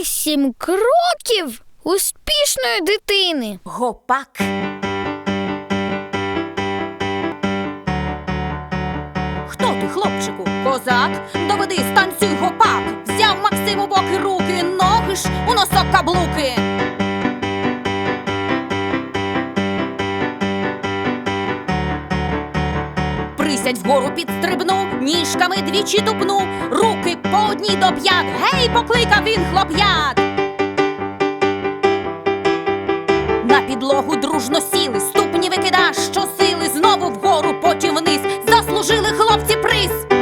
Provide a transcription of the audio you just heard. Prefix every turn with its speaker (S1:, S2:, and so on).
S1: Вісім кроків успішної дитини.
S2: Гопак. Хто ти, хлопчику? Козак? Доведи, станцюй гопак. Взяв Максим у боки руки, ноги ж у носок каблуки. Присядь вгору підстрибну, ніжками двічі тупну, руки одні до п'ят. Гей, покликав він хлоп'ят. На підлогу дружно сіли, ступні викида, що сили знову вгору, потім вниз. Заслужили хлопці приз.